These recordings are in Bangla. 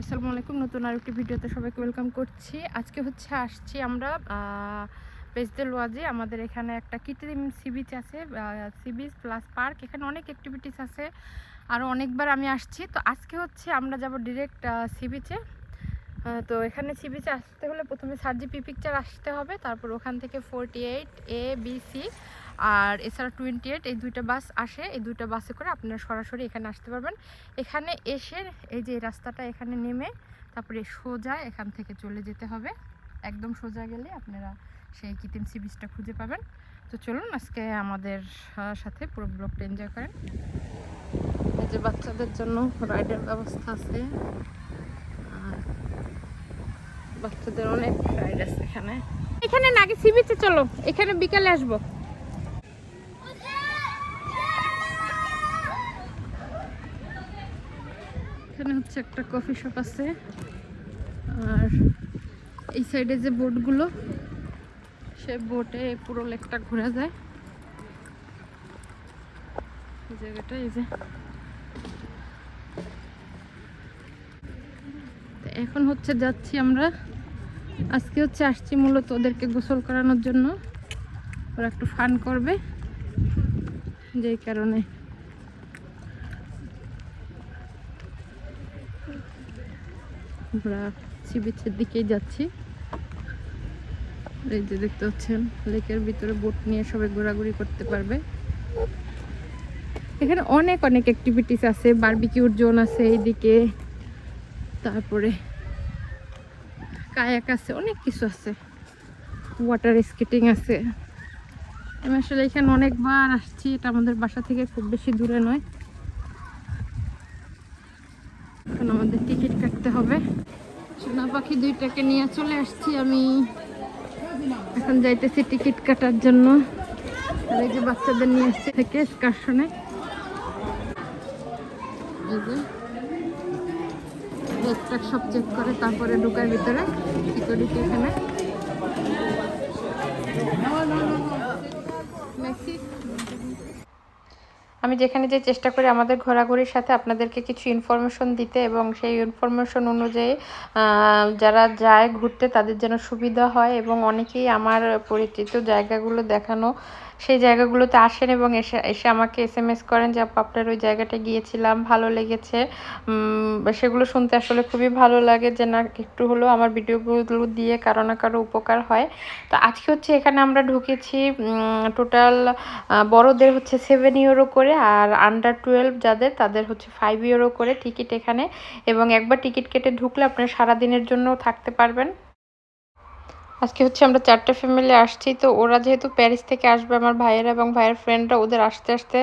আসসালামু আলাইকুম, নতুন আর একটি ভিডিওতে সবাইকে ওয়েলকাম করছি। আজকে হচ্ছে আসছি আমরা পেজদেল ওয়াজে আমাদের এখানে একটা কৃত্রিম সি বিচ আছে সি বিচ প্লাস পার্ক এখানে অনেক অ্যাক্টিভিটিস আছে আরও অনেকবার আমি আসছি। তো আজকে হচ্ছে আমরা যাব ডিরেক্ট সি বিচে তো এখানে সি বিচে আসতে হলে প্রথমে সার্জি পি পিকচার আসতে হবে, তারপর ওখান থেকে forty eight A B C আর এছাড়া টোয়েন্টি এইট এই দুইটা বাস আসে, এই দুইটা বাসে করে আপনারা সরাসরি এখানে আসতে পারবেন। এখানে এসে এই যে রাস্তাটা এখানে নেমে তারপরে সোজা এখান থেকে চলে যেতে হবে। একদম সোজা গেলে আপনারা সেই কৃত্রিম সি বিচটা খুঁজে পাবেন। তো চলুন আজকে আমাদের সাথে পুরো ব্লগটা এনজয় করেন। এই যে বাচ্চাদের জন্য রাইডের ব্যবস্থা আছে। বাচ্চাদের অনেক রাইড আছে এখানে। এখানে না, আগে সি চলো। এখানে বিকালে আসব। এখানে হচ্ছে একটা কফি শপ আছে। আর এই সাইডে যে বোটগুলো সে বোটে পুরো লেকটা ঘোরা যায়। জায়গাটা, এই যে এখন হচ্ছে যাচ্ছি আমরা। আজকে হচ্ছে আসছি মূলত ওদেরকে গোসল করানোর জন্য। ওরা একটু ফান করবে, যেই কারণে। আমরা সি বিচের দিকেই যাচ্ছি। এই যে দেখতে পাচ্ছেন, লেকের ভিতরে বোট নিয়ে সবাই ঘোরাঘুরি করতে পারবে। এখানে অনেক অনেক অ্যাক্টিভিটিস আছে বারবিকিউর জোন আছে এইদিকে। তারপরে কায়াক আছে, অনেক কিছু আছে। ওয়াটার স্কেটিং আছে। আমি আসলে এখানে অনেকবার আসছি, এটা আমাদের বাসা থেকে খুব বেশি দূরে নয়। এখন আমাদের টিকিট কাটতে হবে। সোনা পাখি দুইটাকে নিয়ে চলে আসছি আমি। এখন যাইতেছি টিকিট কাটার জন্য। আর এই যে বাচ্চাদের নিয়ে আসছি থেকে এক্সকারশনে এই যে ব্যাগট্যাগ সব চেক করে তারপরে ঢুকায় ভিতরে সিকিউরিটি এখানে। মেক্সি আমি যেখানে যে চেষ্টা করি আমাদের ঘোরাঘুরির সাথে আপনাদেরকে কিছু ইনফরমেশন দিতে এবং সেই ইনফরমেশন অনুযায়ী যারা যায় ঘুরতে তাদের যেন সুবিধা হয় এবং অনেকেই আমার পরিচিত জায়গাগুলো দেখানো, সেই জায়গাগুলোতে আসেন এবং এসে এসে আমাকে এস এম এস করেন যে, আপু, আপনার ওই জায়গাটা গিয়েছিলাম, ভালো লেগেছে। সেগুলো শুনতে আসলে খুবই ভালো লাগে যে, না, একটু হলেও আমার ভিডিওগুলো দিয়ে কারও না কারও উপকার হয়। তো আজকে হচ্ছে এখানে আমরা ঢুকেছি টোটাল বড়দের হচ্ছে সেভেন ইউরো করে। আর আন্ডার টুয়েলভ যাদের, তাদের হচ্ছে ফাইভ ইউরো করে টিকিট এখানে এবং একবার টিকিট কেটে ঢুকলে আপনারা সারাদিনের জন্য থাকতে পারবেন। আজকে হচ্ছে আমরা চারটে ফ্যামিলি আসছি, তো ওরা যেহেতু প্যারিস থেকে আসবে, আমার ভাইয়েরা এবং ভাইয়ের ফ্রেন্ডরা ওদের আসতে আসতে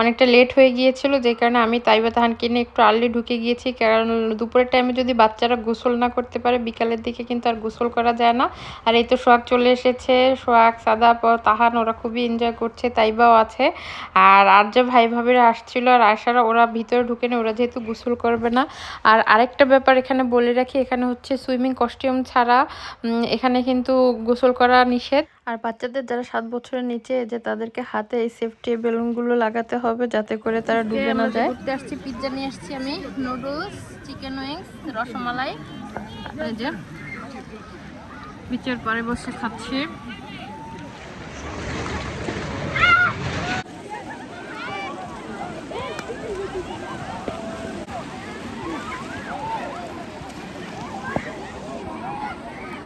অনেকটা লেট হয়ে গিয়েছিল, যে কারণে আমি তাইবা তাহানকে নিয়ে একটু আর্লি ঢুকে গিয়েছি, কারণ দুপুরের টাইমে যদি বাচ্চারা গোসল না করতে পারে, বিকালের দিকে কিন্তু আর গোসল করা যায় না। আর এই তো সোহাগ চলে এসেছে, সোহাগ সাদা তাহান, ওরা খুবই এনজয় করছে, তাইবাও আছে। আর আর যে ভাই ভাবিরা আসছিল, আর আসারা ওরা ভিতরে ঢুকে নেই, ওরা যেহেতু গোসল করবে না। আর আরেকটা ব্যাপার এখানে বলে রাখি, এখানে হচ্ছে সুইমিং কস্টিউম ছাড়া এখানে কিন্তু গোসল করা নিষেধ। আর বাচ্চাদের যারা সাত বছরের নিচে যে তাদেরকে হাতে এই সেফটি বেলুনগুলো লাগাতে হবে যাতে করে তারা ডুবে না যায়। ঘুরতে আসছি পিৎজা নিয়ে আসছি আমি নুডলস চিকেন উইংস রসমালাই। এই যে বিচের পরে বসে খাচ্ছি।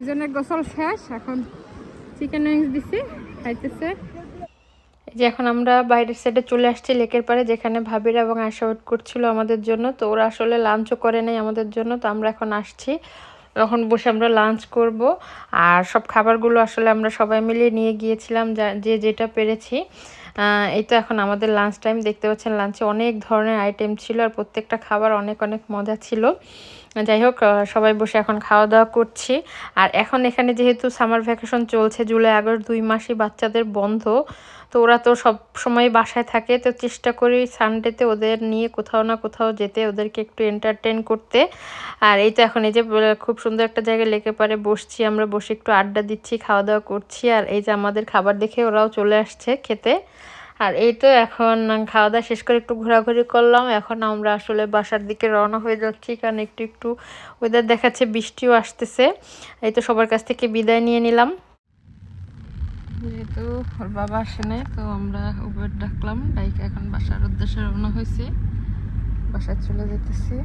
জনের গোসল শেষ, এখন চিকেন উইংস দিছি, খাইতেছে। যে এখন আমরা বাইরের সাইডে চলে আসছি লেকের পাড়ে, যেখানে ভাবিরা এবং আশা ওয়েট করছিল আমাদের জন্য। তো ওরা আসলে লাঞ্চও করে নাই আমাদের জন্য, তো আমরা এখন আসছি। এখন বসে আমরা লাঞ্চ করব। আর সব খাবারগুলো আসলে আমরা সবাই মিলে নিয়ে গিয়েছিলাম যা- যেটা পেরেছি। এই তো এখন আমাদের লাঞ্চ টাইম দেখতে পাচ্ছেন লাঞ্চে অনেক ধরনের আইটেম ছিল আর প্রত্যেকটা খাবার অনেক অনেক মজা ছিল। যাই হোক সবাই বসে এখন খাওয়া দাওয়া করছি। আর এখন এখানে যেহেতু সামার ভ্যাকেশন চলছে, জুলাই আগস্ট দুই মাসই বাচ্চাদের বন্ধ, তো ওরা তো সব সময় বাসায় থাকে, তো চেষ্টা করি সানডেতে ওদের নিয়ে কোথাও না কোথাও যেতে, ওদেরকে একটু এন্টারটেন করতে। আর এই তো এখন এই যে খুব সুন্দর একটা জায়গায় লেকে পারে বসছি, আমরা বসে একটু আড্ডা দিচ্ছি খাওয়া দাওয়া করছি। আর এই যে আমাদের খাবার দেখে ওরাও চলে আসছে খেতে। আর এই তো এখন খাওয়া দাওয়া শেষ করে একটু ঘোরাঘুরি করলাম। এখন আমরা আসলে বাসার দিকে রওনা হয়ে যাচ্ছি, কারণ একটু একটু ওয়েদার দেখাচ্ছে, বৃষ্টিও আসতেছে। এই তো সবার কাছ থেকে বিদায় নিয়ে নিলাম। যেহেতু ওর বাবা আসে নাই, তো আমরা উবের ডাকলাম, ডাইকে এখন বাসার উদ্দেশ্যে রওনা হয়েছি। বাসায় চলে যেতেছি।